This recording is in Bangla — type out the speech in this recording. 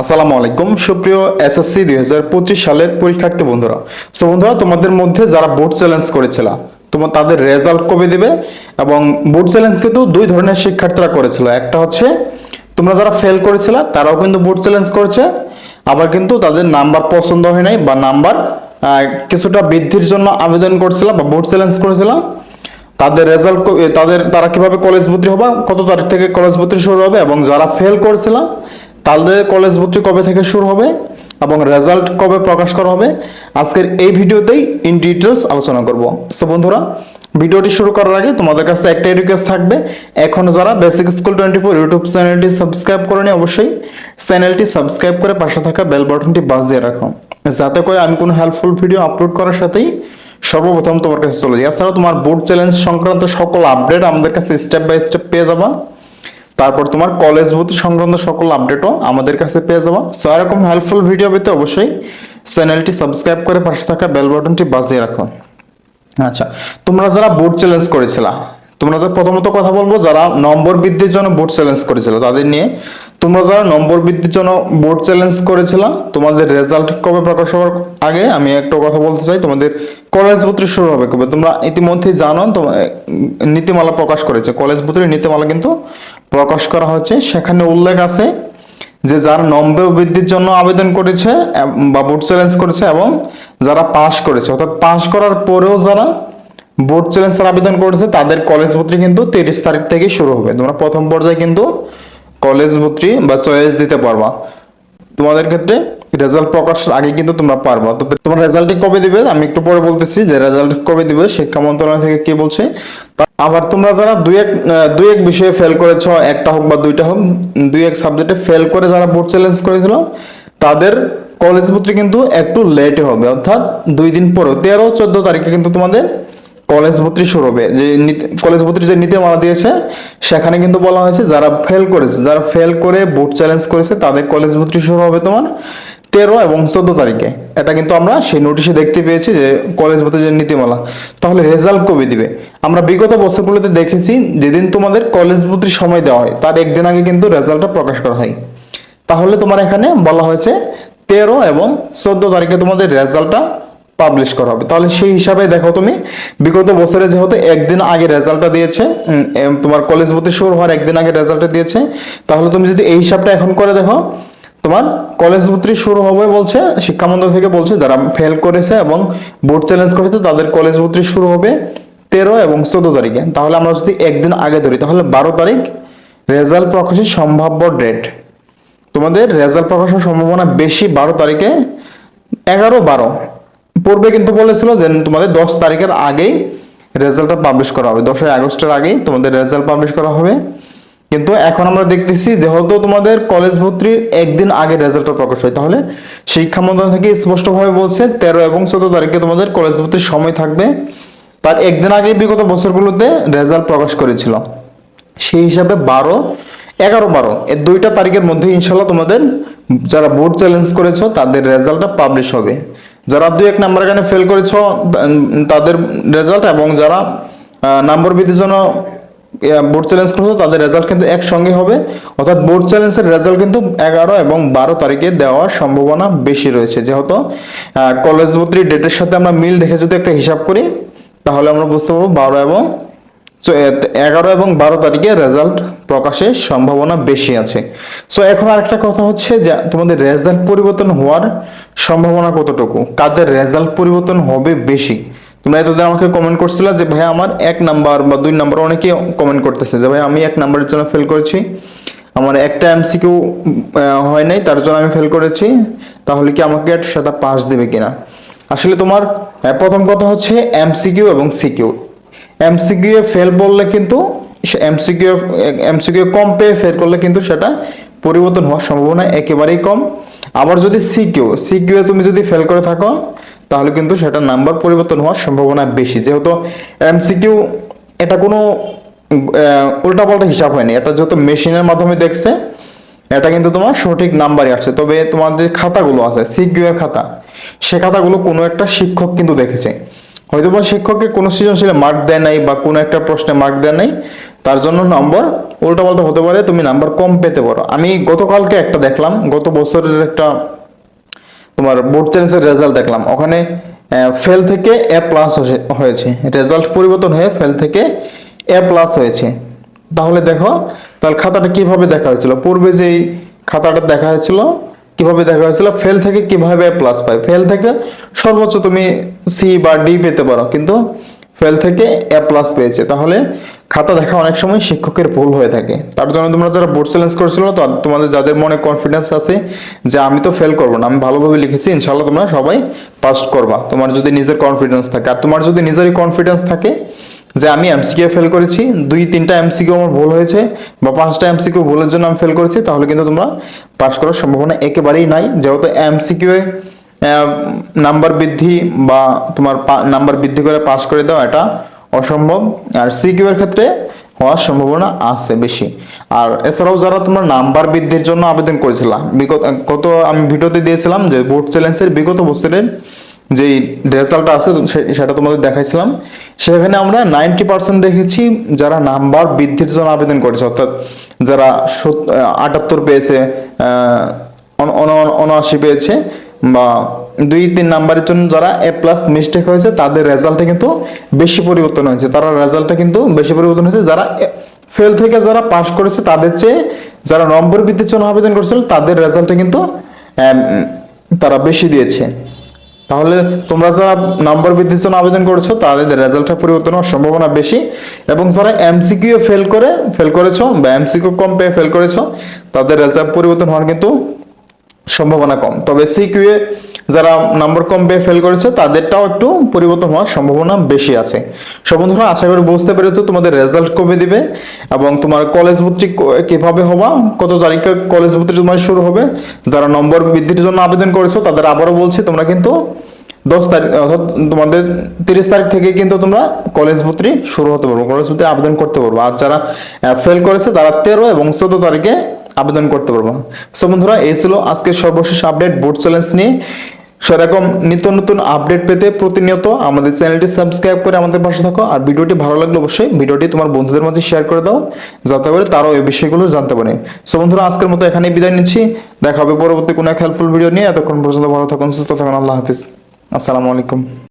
আসসালামু আলাইকুম। সুপ্রিয় এসএসসি দুই হাজার পঁচিশ সালের পরীক্ষার্থী বন্ধুরা, সো বন্ধুরা, তোমাদের মধ্যে যারা বোর্ড চ্যালেঞ্জ করেছিল তোমার তাদের রেজাল্ট কবে দিবে? এবং বোর্ড চ্যালেঞ্জ কিন্তু দুই ধরনের শিক্ষার্থীরা করেছিল। একটা হচ্ছে, তোমরা যারা ফেল করেছিল, তারাও কিন্তু বোর্ড চ্যালেঞ্জ করেছে। আবার কিন্তু তাদের নাম্বার পছন্দ হয় নাই বা নাম্বার কিছুটা বৃদ্ধির জন্য আবেদন করছিল বা বোর্ড চ্যালেঞ্জ করেছিল। তাদের রেজাল্ট তাদের, তারা কীভাবে কলেজ ভর্তি হবে, কত তারিখ থেকে কলেজ ভর্তি শুরু হবে, এবং যারা ফেল করেছিল তাদের কলেজ ভর্তি কবে থেকে শুরু হবে এবং রেজাল্ট কবে প্রকাশ করা হবে? আজকের এই ভিডিওতেই ইন ডিটেলস আলোচনা করব। সো বন্ধুরা, ভিডিওটি শুরু করার আগে তোমাদের কাছে একটাই রিকোয়েস্ট থাকবে। এখনও যারা basic school twenty four YouTube চ্যানেলটি সাবস্ক্রাইব করেনি অবশ্যই চ্যানেলটি সাবস্ক্রাইব করে পাশে থাকা বেল বাটনটি বাজিয়ে রাখো। যাতে করে আমি কোনো হেল্পফুল ভিডিও আপলোড করার সাথেই সর্বপ্রথম তোমার কাছে চলে যায় এছাড়াও তোমার বোর্ড চ্যালেঞ্জ সংক্রান্ত সকল আপডেট আমাদের কাছে স্টেপ বাই স্টেপ পেয়ে যাবা। তারপর তোমার কলেজ ভর্তি সংক্রান্ত সকল আপডেটও আমাদের কাছে পেয়ে যাবা। সো এরকম হেল্পফুল ভিডিও পেতে অবশ্যই চ্যানেলটি সাবস্ক্রাইব করে পাশে থাকা বেল বাটনটি বাজিয়ে রাখো। আচ্ছা তোমরা যারা বোর্ড চ্যালেঞ্জ করেছিলা, তোমরা প্রথমত কথা বলব, যারা নম্বর বৃদ্ধির জন্য বোর্ড চ্যালেঞ্জ করেছিল, তাদের নিয়ে তোমরা যারা নম্বর বৃদ্ধির জন্য বোর্ড চ্যালেঞ্জ করেছিল, তোমাদের রেজাল্ট কবে প্রকাশ হওয়ার আগে আমি একটা কথা বলতে চাই, তোমাদের কলেজ ভর্তি শুরু হবে কবে? তোমরা ইতিমধ্যেই জানো নীতিমালা প্রকাশ করেছে। কলেজ ভর্তির নীতিমালা কিন্তু প্রকাশ করা হচ্ছে সেখানে উল্লেখ আছে যে, যারা নম্বর বৃদ্ধির জন্য আবেদন করেছে বা বোর্ড চ্যালেঞ্জ করেছে এবং যারা পাশ করেছে, অর্থাৎ পাশ করার পরেও যারা বোর্ড চ্যালেঞ্জের আবেদন করেছে, তাদের কলেজ ভর্তি কিন্তু তিরিশ তারিখ থেকে শুরু হবে। তোমরা প্রথম পর্যায়ে কিন্তু কলেজ ভর্তি বা চয়েস দিতে পারবা। তোমাদের ক্ষেত্রে রেজাল্ট প্রকাশের আগে কিন্তু তোমরা পারবা। তো তোমার রেজাল্টে কবে দিবে? আমি একটু পরে বলতেছি যে রেজাল্ট কবে দিবে, শিক্ষা মন্ত্রণালয় থেকে কি বলছে। আবার তোমরা যারা দুই এক দুই এক বিষয়ে ফেল করেছ, একটা হোক বা দুইটা হোক, দুই এক সাবজেক্টে ফেল করে যারা বোর্ড চ্যালেঞ্জ করেছিল, তাদের কলেজ ভর্তি কিন্তু একটু লেটে হবে। অর্থাৎ দুই দিন পরে তেরো চোদ্দ তারিখে কিন্তু তোমাদের কলেজ ভর্তি শুরু হবে যে কলেজ ভর্তির যে নীতিমালা দিয়েছে, সেখানে কিন্তু বলা হয়েছে যারা ফেল করেছে, যারা ফেল করে বোর্ড চ্যালেঞ্জ করেছে, তাদের কলেজ ভর্তি শুরু হবে তোমার তেরো এবং চোদ্দ তারিখে। এটা কিন্তু আমরা সেই নোটিশে দেখতে পেয়েছি যে কলেজ ভর্তির যে নীতিমালা, তাহলে রেজাল্ট কবে দিবে? আমরা বিগত বছরগুলোতে দেখেছি যেদিন তোমাদের কলেজ ভর্তির সময় দেওয়া হয়, তার একদিন আগে কিন্তু রেজাল্টটা প্রকাশ করা হয়। তাহলে তোমার এখানে বলা হয়েছে তেরো এবং চোদ্দ তারিখে তোমাদের রেজাল্টটা পাবলিশ করা হবে। তাহলে সেই হিসাবে দেখো তুমি, বিগত বছরে যেহেতু একদিন আগে রেজাল্টটা দিয়েছে তোমার কলেজ ভর্তি শুরু হওয়ার একদিন আগে রেজাল্টটা দিয়েছে, তাহলে তুমি যদি এই হিসাবটা এখন করে দেখো, তোমার কলেজ ভর্তি শুরু হবে বলছে শিক্ষা মন্ত্রক থেকে বলছে, যারা ফেল করেছে এবং বোর্ড চ্যালেঞ্জ করেছে, তাদের কলেজ ভর্তি শুরু হবে তেরো এবং চোদ্দ তারিখে। তাহলে আমরা যদি একদিন আগে ধরি, তাহলে বারো তারিখ রেজাল্ট প্রকাশের সম্ভাব্য ডেট তোমাদের রেজাল্ট প্রকাশের সম্ভাবনা বেশি বারো তারিখে, এগারো বারো। পূর্বে কিন্তু বলেছিল যে তোমাদের দশ তারিখের আগেই রেজাল্টটা পাবলিশ করা হবে। দশই আগস্টের আগেই তোমাদের রেজাল্ট পাবলিশ করা হবে। কিন্তু এখন আমরা দেখতেছি যেহেতু তোমাদের কলেজ ভর্তির একদিন আগে রেজাল্টটা প্রকাশ হয়, তাহলে শিক্ষা মন্ত্রণালয় থেকে স্পষ্টভাবে বলছে তেরো এবং চোদ্দ তারিখে তোমাদের কলেজ ভর্তির সময় থাকবে। তার একদিন আগে বিগত বছরগুলোতে রেজাল্ট প্রকাশ করেছিল। সেই হিসাবে বারো, এগারো, বারো এই দুইটা তারিখের মধ্যে ইনশাল্লাহ তোমাদের যারা বোর্ড চ্যালেঞ্জ করেছ, তাদের রেজাল্টটা পাবলিশ হবে। যারা দুই এক নাম্বার এখানে ফেল করেছ তাদের রেজাল্ট এবং যারা নাম্বার বৃদ্ধির জন্য বোর্ড চ্যালেঞ্জ করেছ, তাদের রেজাল্ট কিন্তু একসঙ্গে হবে। অর্থাৎ বোর্ড চ্যালেঞ্জের রেজাল্ট কিন্তু এগারো এবং বারো তারিখে দেওয়ার সম্ভাবনা বেশি রয়েছে। যেহেতু কলেজ ভর্তির ডেটের সাথে আমরা মিল রেখে যদি একটা হিসাব করি, তাহলে আমরা বুঝতে পারব বারো এবং এগারো এবং বারো তারিখে রেজাল্ট প্রকাশের সম্ভাবনা বেশি আছে। সো এখন আরেকটা কথা হচ্ছে যে, তোমাদের রেজাল্ট পরিবর্তন হওয়ার সম্ভাবনা কতটুকু? কাদের রেজাল্ট পরিবর্তন হবে বেশি? তোমরা এতদিন আমাকে কমেন্ট করছিলে যে ভাই আমার এক নাম্বার বা দুই নাম্বার অনেকে কমেন্ট করতেছে যে ভাই আমি এক নাম্বারের জন্য ফেল করেছি। আমার একটা এমসিকিউ হয় নাই, তার জন্য আমি ফেল করেছি। তাহলে কি আমাকে সেটা পাস দেবে কিনা? আসলে তোমার প্রথম কথা হচ্ছে এমসিকিউ এবং সিকিউ এমসিকিউ এ ফেল বললে কিন্তু এমসিকিউ এমসিকিউ কম পেয়ে ফেল করলে কিন্তু সেটা পরিবর্তন হওয়ার সম্ভাবনা একেবারেই কম। আবার যদি সিকিউ সিকিউ তুমি যদি ফেল করে থাকো, তাহলে কিন্তু সেটা নাম্বার পরিবর্তন হওয়ার সম্ভাবনা বেশি। যেহেতু এমসিকিউ এটা কোনো উল্টাপাল্টা হিসাব হয়নি। এটা যেহেতু মেশিনের মাধ্যমে দেখছে, এটা কিন্তু তোমার সঠিক নাম্বারই আসছে। তবে তোমার যে খাতাগুলো আছে সিকিউ এর খাতা, সে খাতাগুলো কোনো একটা শিক্ষক কিন্তু দেখেছে। হয়তো বা শিক্ষককে কোনো সৃজনশীলে মার্ক দেয় নাই বা কোনো একটা প্রশ্নে মার্ক দেয় নাই। তার জন্য নম্বর উল্টা পাল্টা হতে পারে, তুমি নাম্বার কম পেতে পারো। আমি গতকালকে একটা দেখলাম, গত বছরের একটা তোমার বোর্ড চ্যালেঞ্জের রেজাল্ট দেখলাম। ওখানে ফেল থেকে এ প্লাস হয়েছে রেজাল্ট পরিবর্তন হয়ে ফেল থেকে এ প্লাস হয়েছে। তাহলে দেখো তাহলে খাতাটা কীভাবে দেখা হয়েছিল? পূর্বে যেই খাতাটা দেখা হয়েছিল, কীভাবে দেখা হয়েছিল? ফেল থেকে কীভাবে প্লাস পাই ফেল থেকে সর্বোচ্চ তুমি সি বা ডি পেতে পারো। কিন্তু ফেল থেকে এ প্লাস পেয়েছে। তাহলে খাতা দেখা অনেক সময় শিক্ষকের ভুল হয়ে থাকে। তার জন্য তোমরা যারা বোর্ড চ্যালেঞ্জ করেছিল, তো তোমাদের যাদের মনে কনফিডেন্স আছে যে আমি তো ফেল করব না, আমি ভালোভাবে লিখেছি ইনশাল্লাহ তোমরা সবাই পাস করবা। তোমার যদি নিজের কনফিডেন্স থাকে। আর তোমার যদি নিজেরই কনফিডেন্স থাকে যে আমি এমসিকিউ ফেল করেছি, দুই, তিনটা এমসিকিউ আমার ভুল হয়েছে বা পাঁচটা এমসিকিউ ভুলের জন্য আমি ফেল করেছি, তাহলে কিন্তু তোমরা পাস করার সম্ভাবনা একেবারেই নাই। যেহেতু এমসিকিউ নাম্বার বৃদ্ধি বা তোমার নাম্বার বৃদ্ধি করে পাস করে দেওয়া এটা অসম্ভব। আর সিকিউ ক্ষেত্রে হওয়ার সম্ভাবনা আছে বেশি। আর এছাড়াও যারা তোমরা নাম্বার বৃদ্ধির জন্য আবেদন করেছিল বিগত কত আমি ভিডিওতে দিয়েছিলাম যে বোর্ড চ্যালেঞ্জের বিগত বছরের যে রেজাল্টটা আছে সেটা তোমাদের দেখাইছিলাম। সেখানে আমরা নাইনটি পার্সেন্ট দেখেছি যারা নাম্বার বৃদ্ধির জন্য আবেদন করেছে অর্থাৎ যারা আটাত্তর পেয়েছে আহ, অন- অন- পেয়েছে। বা দুই, তিন নাম্বারের জন্য যারা এ প্লাস মিস্টেক হয়েছে, তাদের রেজাল্টে কিন্তু বেশি পরিবর্তন হয়েছে। তারা রেজাল্টে কিন্তু বেশি পরিবর্তন হয়েছে। যারা ফেল থেকে যারা পাশ করেছে, তাদের চেয়ে যারা নম্বর বৃদ্ধির জন্য আবেদন করেছিল, তাদের রেজাল্টে কিন্তু তারা বেশি দিয়েছে। তাহলে তোমরা যারা নম্বর বৃদ্ধির জন্য আবেদন করেছ, তাদের রেজাল্টটা পরিবর্তন হওয়ার সম্ভাবনা বেশি। এবং যারা এমসিকিউ ফেল করে ফেল করেছ বা এমসিকিউ কম পেয়ে ফেল করেছ, তাদের রেজাল্ট পরিবর্তন হওয়ার কিন্তু সম্ভাবনা কম। তবে সিকিউ এ যারা নাম্বার কম পেয়ে ফেল করেছে, তাদেরটাও একটু পরিবর্তন হওয়ার সম্ভাবনা বেশি আছে। সব বন্ধুরা, আশা করি বুঝতে পেরেছ তোমাদের রেজাল্ট কবে দিবে এবং তোমার কলেজ ভর্তি কীভাবে হবা, কত তারিখে কলেজ ভর্তি তোমার শুরু হবে, যারা নম্বর বৃদ্ধির জন্য আবেদন করেছ, তাদের আবারও বলছি, তোমরা কিন্তু দশ তারিখ, অর্থাৎ তোমাদের তিরিশ তারিখ থেকে কিন্তু তোমরা কলেজ ভর্তি শুরু হতে পারব কলেজ ভর্তি আবেদন করতে পারব। আর যারা ফেল করেছে, তারা তেরো এবং চোদ্দ তারিখে আবেদন করতে পারব। সো বন্ধুরা, এই ছিল আজকের সর্বশেষ আপডেট বোর্ড চ্যালেঞ্জ নিয়ে। সেরকম নিত্য নতুন আপডেট পেতে প্রতিনিয়ত আমাদের চ্যানেলটি সাবস্ক্রাইব করে আমাদের পাশে থাকো। আর ভিডিওটি ভালো লাগলে অবশ্যই ভিডিওটি তোমার বন্ধুদের মধ্যে শেয়ার করে দাও, যাতে করে তারাও এই বিষয়গুলো জানতে পারে। সো বন্ধুরা, আজকের মতো এখানেই বিদায় নিচ্ছি। দেখা হবে পরবর্তী কোনো এক হেল্পফুল ভিডিও নিয়ে। এতক্ষণ পর্যন্ত ভালো থাকুন, সুস্থ থাকুন। আল্লাহ হাফিজ। আসসালামু আলাইকুম।